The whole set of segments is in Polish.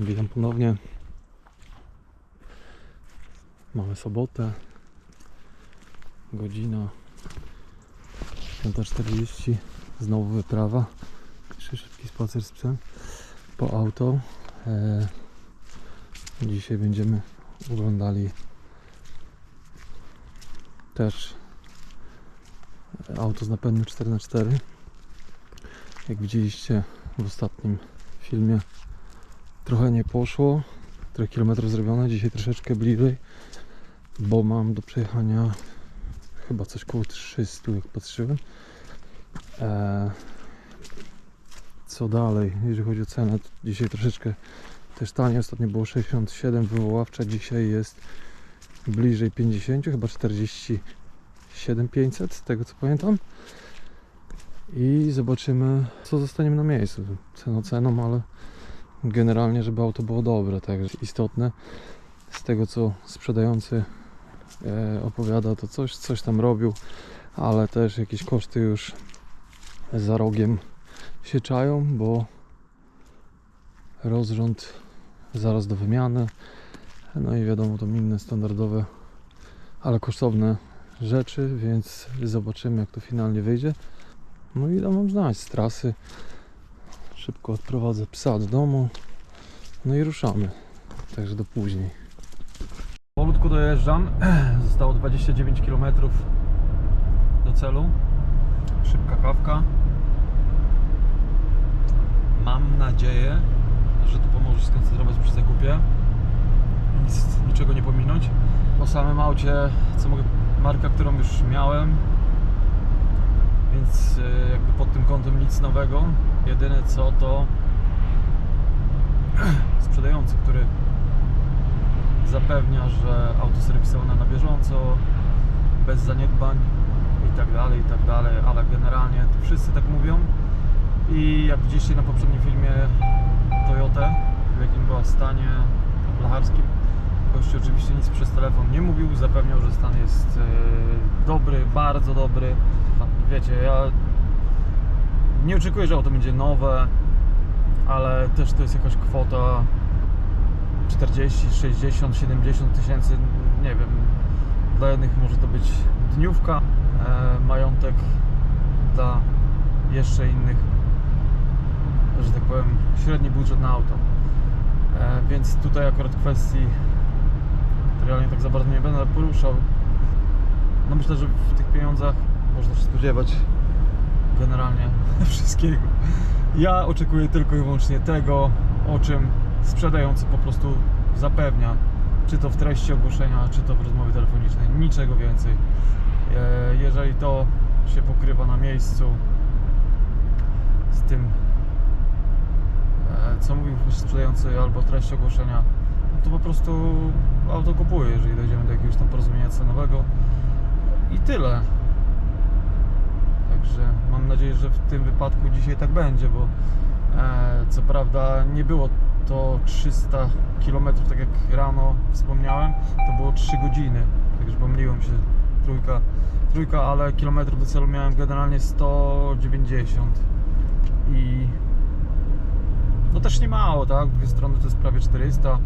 Witam ponownie. Mamy sobotę. Godzina 5.40. Znowu wyprawa. Jeszcze szybki spacer z psem po auto. E, dzisiaj będziemy oglądali też auto z napędem 4x4. Jak widzieliście w ostatnim filmie, trochę nie poszło. Trochę kilometrów zrobione, dzisiaj troszeczkę bliżej, bo mam do przejechania chyba coś koło 300, jak patrzyłem. Eee, co dalej, jeżeli chodzi o cenę, dzisiaj troszeczkę też taniej. Ostatnio było 67 wywoławcza, dzisiaj jest bliżej 50, chyba 47 500 z tego co pamiętam. I zobaczymy, co zostaniemy na miejscu. Ceną ceną, ale generalnie, żeby auto było dobre. Także istotne z tego, co sprzedający e, opowiada, to coś, coś tam robił, ale też jakieś koszty już za rogiem się czają, bo rozrząd zaraz do wymiany. No i wiadomo, to inne standardowe, ale kosztowne rzeczy, więc zobaczymy, jak to finalnie wyjdzie. No i dam wam znać z trasy. Szybko odprowadzę psa do domu. No i ruszamy. Także do później. Powolutku dojeżdżam. Zostało 29 km do celu. Szybka kawka. Mam nadzieję, że to pomoże skoncentrować przy zakupie. Nic, niczego nie pominąć. Po samym aucie, co mogę, marka, którą już miałem, więc y, jakby pod tym kątem nic nowego. Jedyne co to sprzedający, który zapewnia, że auto serwisowane na bieżąco, bez zaniedbań i tak dalej, i tak dalej, ale generalnie wszyscy tak mówią i jak widzieliście na poprzednim filmie Toyotę, w jakim była stanie blacharskim, gościu oczywiście nic przez telefon nie mówił, zapewniał, że stan jest y, dobry, bardzo dobry. Wiecie, ja nie oczekuję, że auto będzie nowe, ale też to jest jakaś kwota 40, 60, 70 tysięcy, nie wiem. Dla jednych może to być dniówka, e, majątek dla jeszcze innych, że tak powiem, średni budżet na auto. E, więc tutaj akurat kwestii realnie tak za bardzo nie będę poruszał. No myślę, że w tych pieniądzach można się spodziewać generalnie wszystkiego. Ja oczekuję tylko i wyłącznie tego, o czym sprzedający po prostu zapewnia, czy to w treści ogłoszenia, czy to w rozmowie telefonicznej, niczego więcej. E, Jeżeli to się pokrywa na miejscu z tym, e, co mówił sprzedający albo treść ogłoszenia, to po prostu auto kupuję, jeżeli dojdziemy do jakiegoś tam porozumienia cenowego i tyle. Także mam nadzieję, że w tym wypadku dzisiaj tak będzie, bo e, co prawda nie było to 300 km, tak jak rano wspomniałem, to było 3 godziny, także pomyliłem się, trójka, trójka, ale kilometrów do celu miałem generalnie 190 i no też nie mało, tak, dwie strony to jest prawie 400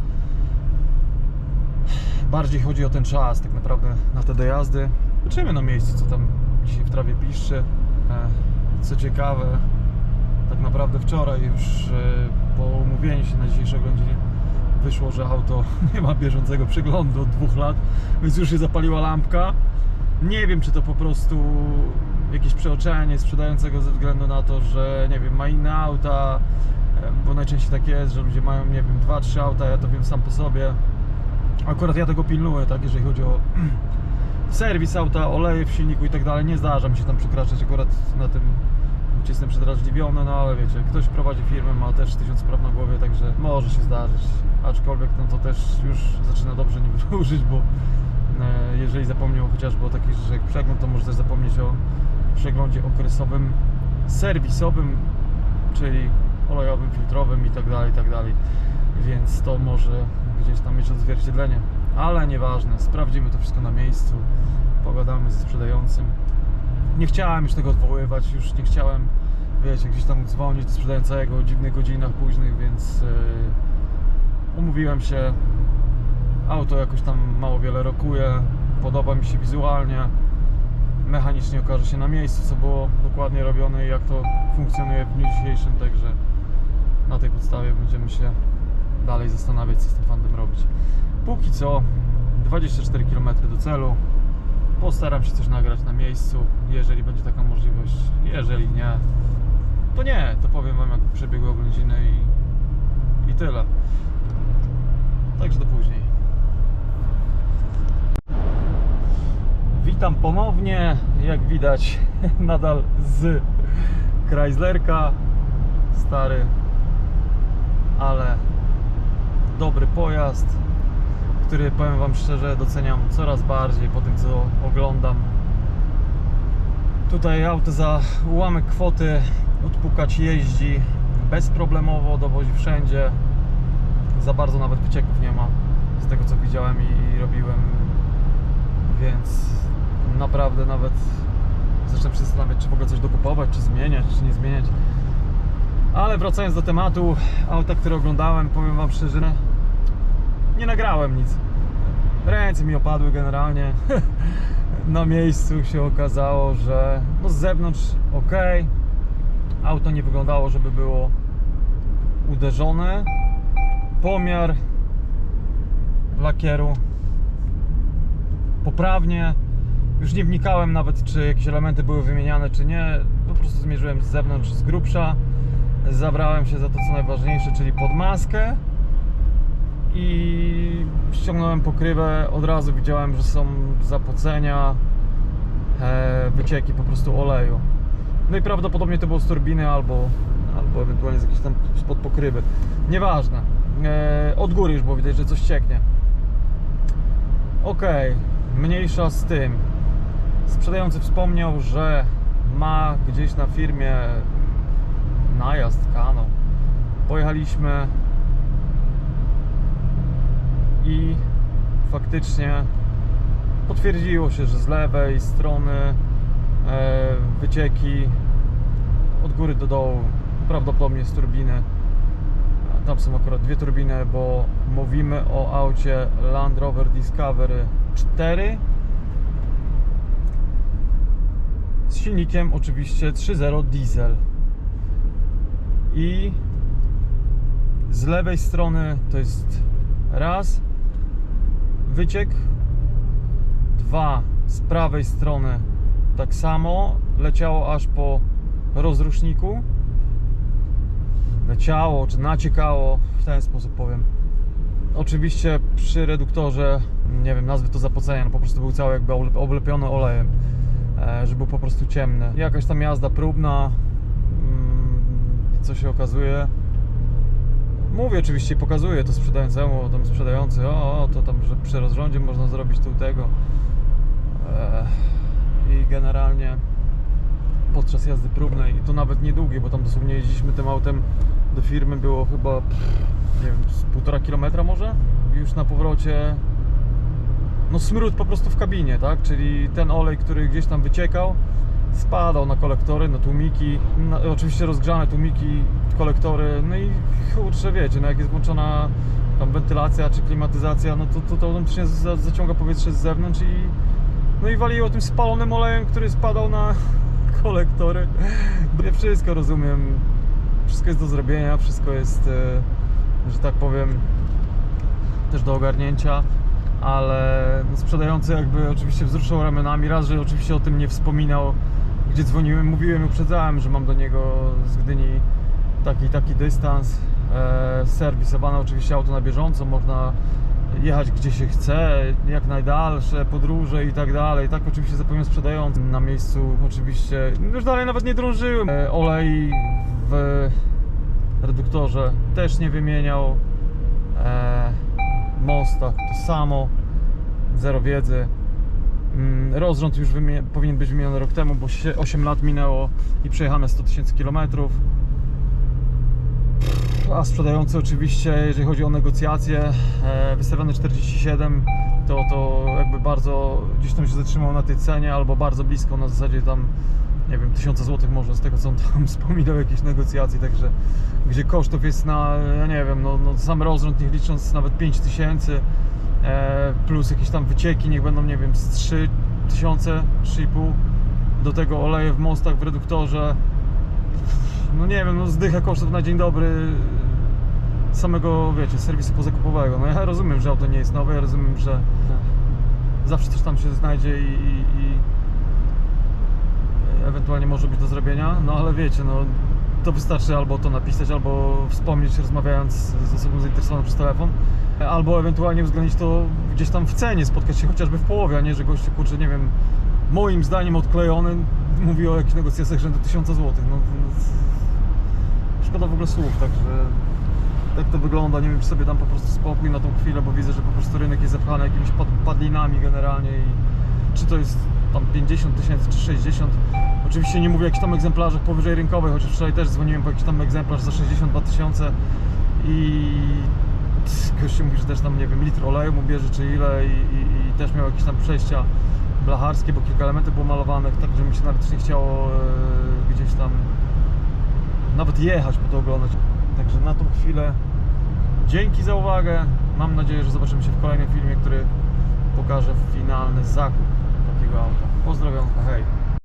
bardziej chodzi o ten czas tak naprawdę na te dojazdy. Zobaczymy na miejscu, co tam dzisiaj w trawie piszczy. E, Co ciekawe, tak naprawdę wczoraj już e, po umówieniu się na dzisiejsze oględziny wyszło, że auto nie ma bieżącego przeglądu od dwóch lat, więc już się zapaliła lampka. Nie wiem, czy to po prostu jakieś przeoczenie sprzedającego ze względu na to, że nie wiem, ma inne auta, e, bo najczęściej tak jest, że ludzie mają, nie wiem, dwa, trzy auta, ja to wiem sam po sobie. Akurat ja tego pilnuję, tak, jeżeli chodzi o serwis auta, oleje w silniku i tak dalej. Nie zdarza mi się tam przekraczać akurat na tym gdzie jestem przedrażliwiony, no ale wiecie, ktoś prowadzi firmę, ma też tysiąc spraw na głowie, także może się zdarzyć. Aczkolwiek no to też już zaczyna dobrze nie wróżyć, bo e, jeżeli zapomniał chociażby o takich rzeczach jak przegląd, to może też zapomnieć o przeglądzie okresowym, serwisowym, czyli olejowym, filtrowym i tak dalej, i tak dalej. Więc to może gdzieś tam mieć odzwierciedlenie. Ale nieważne, sprawdzimy to wszystko na miejscu, pogadamy ze sprzedającym. Nie chciałem już tego odwoływać, już nie chciałem, wiecie, gdzieś tam dzwonić do sprzedającego o dziwnych godzinach późnych, więc umówiłem się. Auto jakoś tam mało wiele rokuje. Podoba mi się wizualnie. Mechanicznie okaże się na miejscu, co było dokładnie robione i jak to funkcjonuje w dniu dzisiejszym. Także na tej podstawie będziemy się dalej zastanawiać, co z tym fandem robić. Póki co 24 km do celu. Postaram się coś nagrać na miejscu, jeżeli będzie taka możliwość. Jeżeli nie, to nie, to powiem Wam, jak przebiegły oględziny i, i tyle. Także do później. Witam ponownie. Jak widać, nadal z Chryslerka. Stary, ale dobry pojazd, który powiem Wam szczerze doceniam coraz bardziej po tym co oglądam. Tutaj auto za ułamek kwoty odpukać jeździ bezproblemowo, dowozi wszędzie. Za bardzo nawet wycieków nie ma z tego co widziałem i, robiłem, więc naprawdę nawet zaczynam się zastanawiać, czy ogóle coś dokupować, czy zmieniać, czy nie zmieniać. Ale wracając do tematu, auta, które oglądałem, powiem Wam szczerze, nie nagrałem nic. Ręce mi opadły generalnie. Na miejscu się okazało, że no z zewnątrz ok. Auto nie wyglądało, żeby było uderzone. Pomiar lakieru poprawnie. Już nie wnikałem nawet, czy jakieś elementy były wymieniane, czy nie. Po prostu zmierzyłem z zewnątrz, z grubsza. Zabrałem się za to, co najważniejsze, czyli pod maskę i ściągnąłem pokrywę. Od razu widziałem, że są zapocenia, e, wycieki po prostu oleju. No i prawdopodobnie to było z turbiny albo, albo ewentualnie z jakiejś tam spod pokrywy. Nieważne. E, od góry już było widać, że coś cieknie. Okej, mniejsza z tym. Sprzedający wspomniał, że ma gdzieś na firmie najazd kanał. Pojechaliśmy i faktycznie potwierdziło się, że z lewej strony e, wycieki od góry do dołu, prawdopodobnie z turbiny. Tam są akurat dwie turbiny, bo mówimy o aucie Land Rover Discovery 4 z silnikiem oczywiście 3.0 diesel. I z lewej strony to jest raz wyciek. Dwa z prawej strony tak samo. Leciało aż po rozruszniku. Leciało czy naciekało w ten sposób powiem. Oczywiście przy reduktorze nie wiem nazwy to zapocenia no po prostu był cały jakby oble- oblepiony olejem e, że był po prostu ciemny. Jakaś tam jazda próbna mm, co się okazuje Mówię oczywiście, pokazuję to sprzedającemu, tam sprzedający, o, to tam, że przy rozrządzie można zrobić tu tego. Eee, I generalnie podczas jazdy próbnej, i to nawet niedługiej, bo tam dosłownie jeździliśmy tym autem do firmy, było chyba, nie wiem, z półtora kilometra może? I już na powrocie, no smród po prostu w kabinie, tak? Czyli ten olej, który gdzieś tam wyciekał, spadał na kolektory, na tłumiki, na, oczywiście rozgrzane tłumiki, kolektory, no i kurczę, wiecie, no jak jest włączona tam wentylacja czy klimatyzacja, no to, to, to automatycznie za, zaciąga powietrze z zewnątrz i no i waliło tym spalonym olejem, który spadał na kolektory. Ja wszystko rozumiem, wszystko jest do zrobienia, wszystko jest, e, że tak powiem, też do ogarnięcia, ale no sprzedający jakby oczywiście wzruszał ramionami, raz, że oczywiście o tym nie wspominał, gdzie dzwoniłem, mówiłem, uprzedzałem, że mam do niego z Gdyni taki taki dystans, e, serwisowane oczywiście auto na bieżąco, można jechać gdzie się chce, jak najdalsze podróże i tak dalej. Tak oczywiście zapewniam sprzedający na miejscu oczywiście, już dalej nawet nie drążyłem. E, olej w reduktorze też nie wymieniał. E, mostach to samo, zero wiedzy. Mm, Rozrząd już powinien być wymieniony rok temu, bo się 8 lat minęło i przejechane 100 tysięcy kilometrów. A sprzedający oczywiście, jeżeli chodzi o negocjacje, e, wystawiony 47, to, to jakby bardzo gdzieś tam się zatrzymał na tej cenie, albo bardzo blisko, na zasadzie tam nie wiem, tysiąca złotych może z tego co on tam wspominał, jakiejś negocjacji, także gdzie kosztów jest na, ja nie wiem, no, no sam rozrząd niech licząc nawet 5 tysięcy plus jakieś tam wycieki, niech będą, nie wiem, z 3 tysiące, 3,5 do tego oleje w mostach, w reduktorze. No nie wiem, no zdycha kosztów na dzień dobry samego, wiecie, serwisu pozakupowego. No ja rozumiem, że auto nie jest nowe, ja rozumiem, że zawsze coś tam się znajdzie i, i, i ewentualnie może być do zrobienia, no ale wiecie, no to wystarczy albo to napisać, albo wspomnieć rozmawiając z osobą zainteresowaną przez telefon, albo ewentualnie uwzględnić to gdzieś tam w cenie, spotkać się chociażby w połowie, a nie, że goście, kurczę, nie wiem, moim zdaniem odklejony mówi o jakichś negocjacjach rzędu 1000 zł. No, szkoda w ogóle słów, także tak to wygląda. Nie wiem, czy sobie dam po prostu spokój na tą chwilę, bo widzę, że po prostu rynek jest zapchany jakimiś pad- padlinami generalnie i czy to jest tam 50 tysięcy czy 60. Oczywiście nie mówię o jakichś tam egzemplarzach powyżej rynkowej, chociaż wczoraj też dzwoniłem po jakiś tam egzemplarz za 62 tysiące i gościu mówi, że też tam nie wiem, litr oleju mu bierze czy ile i, i, i też miał jakieś tam przejścia blacharskie, bo kilka elementów było malowanych, tak że mi się nawet nie chciało e, gdzieś tam nawet jechać po to oglądać. Także na tą chwilę dzięki za uwagę. Mam nadzieję, że zobaczymy się w kolejnym filmie, który pokaże finalny zakup takiego auta. Pozdrawiam, hej.